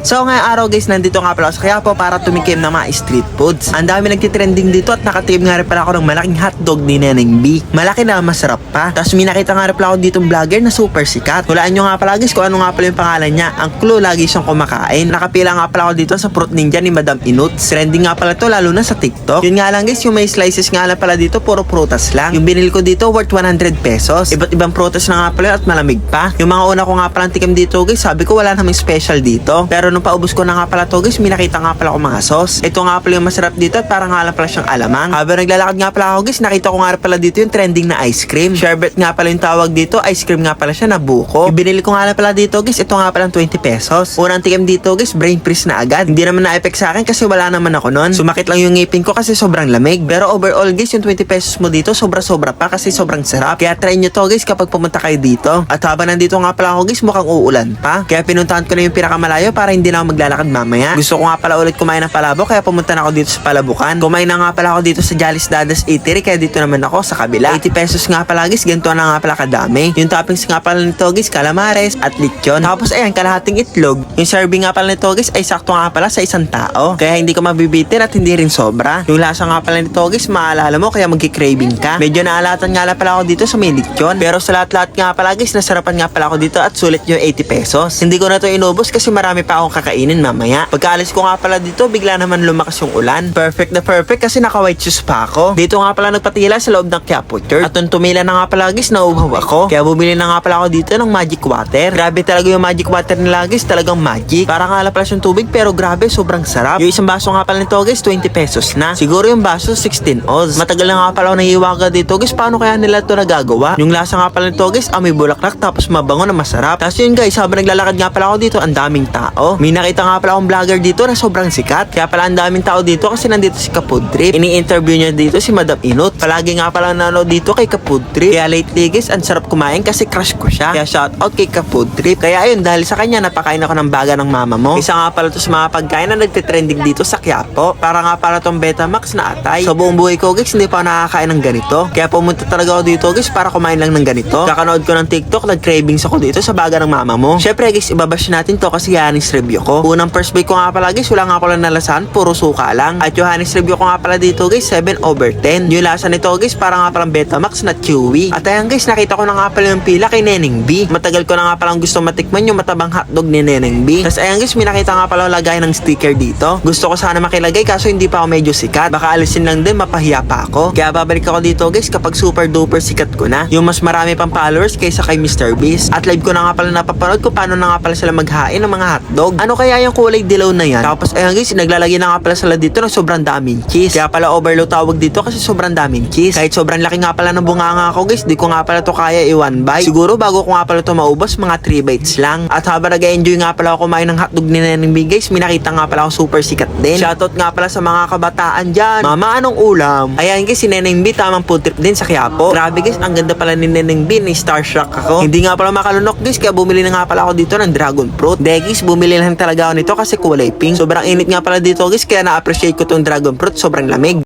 So ngayong araw guys, nandito nga pala ako sa Quiapo para tumikim ng mga street foods. Ang dami nagtitrending dito at nakatip nga rin pala ako ng malaking hotdog ni Neneng B. Malaki na masarap pa. Tapos may nakita nga rin pala ako ditong vlogger na super sikat. Hulaan nyo nga pala guys kung ano nga pala yung pangalan niya. Ang clue lagi siyang kumakain. Nakapila nga pala ako dito sa Fruit Ninja ni Madam Inuts. Trending nga pala to lalo na sa TikTok. Yun nga lang guys, yung may slices nga lang pala dito puro prutas lang. Yung binili ko dito worth 100 pesos. Iba't ibang prutas na nga pala at malamig pa. Yung mga una ko nga palang tikim dito guys, sabi ko wala namang special dito. Pero nung paubos ko na nga pala to guys, may nakita nga pala ko mga sauce. Ito nga pala yung masarap dito at parang nga lang pala siyang alamang. Habang naglalakad nga pala ako guys, nakita ko nga pala dito yung trending na ice cream. Sherbet nga pala yung tawag dito, ice cream nga pala siya na buko. Yung binili ko nga lang pala dito guys, ito nga pala 20 pesos. Unang tikim dito guys, brain freeze na agad. Hindi naman na-effect sa akin kasi wala naman ako nun. Sumakit lang yung ngipin ko kasi sobrang lamig. Pero overall guys, yung 20 pesos mo dito, sobra-sobra pa kasi sobrang sarap. Kaya try nyo to guys kapag pumunta kayo dito. At habang nandito nga pala ako guys, mukhang uulan pa. Kaya pinuntahan ko na yung pinakamalayo para hindi na ako maglalakad mamaya. Gusto ko nga pala ulit kumain ng palabok kaya pumunta na ako dito sa palabukan. Kumain na nga pala ako dito sa Jolly's Dadas Eatery kaya dito naman ako sa kabila. 80 pesos nga pala guys, ganito na nga pala kadami. Yung toppings nga pala nito guys, calamares at lechon. Tapos ayan, kalahating itlog. Yung serving nga pala nito guys ay sakto nga pala sa isang tao. Kaya hindi ko mabibitin at hindi rin sobra. Yung lasa nga pala nito guys, maalala mo kaya magki-craving ka. Medyo naalatan nga pala ako dito sa may lechon. Pero sa lahat-lahat nga pala guys, nasarapan nga pala ako dito at sulit yung 80 pesos. Hindi ko na to inubos kasi marami pa akong kakainin mamaya. Pagkaalis ko nga pala dito, bigla naman lumakas yung ulan. Perfect na perfect kasi naka white shoes pa ako. Dito nga pala nagpatila sa loob ng Quiapo Church. At nung tumila na nga pala guys, nauuhaw ako. Kaya bumili na nga pala ako dito ng magic water. Grabe talaga yung magic water nila guys, talagang magic. Para nga lang pala siyang tubig pero grabe, sobrang sarap. Yung isang baso nga pala nito guys, 20 pesos na. Siguro yung baso, 16 oz. Matagal na nga pala ako nahiwaga dito guys, paano kaya nila to nagagawa? Yung lasa nga pala nito guys, amoy bulaklak tapos mabango na masarap. Tapos yun guys, habang naglalakad nga pala ako dito, ang daming tao. May nakita nga pala akong vlogger dito na sobrang sikat. Kaya pala ang daming tao dito kasi nandito si Kapud Trip. Ini-interview niya dito si Madam Inut. Palagi nga pala nanonood dito kay Kapud Trip. Kaya lately guys, ang sarap kumain kasi crush ko siya. Kaya shout out kay Kapud Trip. Kaya ayun, dahil sa kanya napakain ako ng baga ng mama mo. Isa nga pala to sa mga pagkain na nagtitrending dito sa Quiapo. Para nga pala tong Betamax na atay. Sa buong buhay ko guys, hindi pa ako nakakain ng ganito. Kaya pumunta talaga ako dito guys para kumain lang ng ganito. Kakanood ko ng TikTok, nag-cravings ako dito sa baga ng mama mo. Syempre guys, ibabash natin to kasi Yanis review ko. Unang first bite ko nga pala guys, wala nga pala nalasahan, puro suka lang. At Hanis review ko nga pala dito guys, 7 over 10. Yung lasa nito guys, para nga palang Betamax na chewy. At ayan guys, nakita ko na nga pala yung pila kay Neneng B. Matagal ko na nga palang gusto matikman yung matabang hotdog ni Neneng B. Tapos ayan guys, may nakita nga pala lagay ng sticker dito. Gusto ko sana makilagay kaso hindi pa ako medyo sikat. Baka alisin lang din, mapahiya pa ako. Kaya babalik ako dito guys kapag super duper sikat ko na. Yung mas marami pang followers kaysa kay Mr. Beast. At live ko na nga pala napapanood kung paano na nga pala sila maghain ng mga hotdog. Ano kaya yung kulay dilaw na yan? Tapos ayan guys, naglalagay na nga pala sila dito ng sobrang daming cheese. Kaya pala overload tawag dito kasi sobrang daming cheese. Kahit sobrang laki nga pala ng bunganga ko guys, di ko nga pala to kaya i-one bite. Siguro bago ko nga pala to maubos, mga 3 bites lang. At habang nag-enjoy nga pala ako kumain ng hotdog ni Neneng B guys, may nakita nga pala ako super sikat din. Shoutout nga pala sa mga kabataan dyan. Mama, anong ulam? Ayan guys, si Neneng B tamang food trip din sa Quiapo. Grabe guys, ang ganda pala ni Neneng B, ni starstruck ako. Hindi nga pala makalunok guys, kaya bumili na nga pala ako dito ng dragon fruit. Degis, bumili lang talaga ako nito kasi kulay pink. Sobrang init nga pala dito guys, kaya na-appreciate ko tong dragon fruit, sobrang lamig.